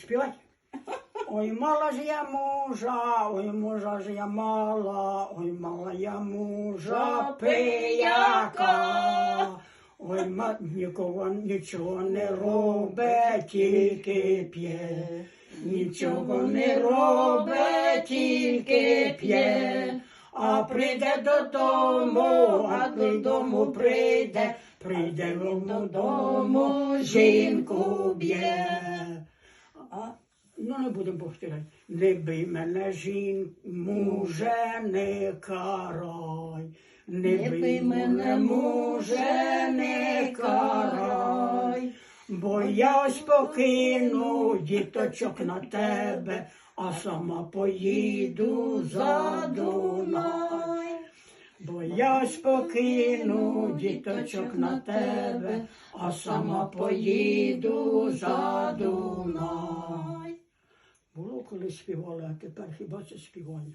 Співати? Ой, мала ж я мужа, ой, мужа ж я мала, ой, мала я мужа пияка. Ой, ма, нікого нічого не робить, тільки п'є. Нічого не робить, тільки п'є. Прийде додому, а додому прийде, прийде додому, жінку б'є. А, ну не будемо повторяти. Не бий мене жін, муже, не карай. Не бий мене, муже, не карай. Бо я ось покину діточок на тебе, а сама поїду за Дунай. Я ж покину діточок на тебе, а сама поїду за Дунай. Було коли співали, а тепер хіба це співання?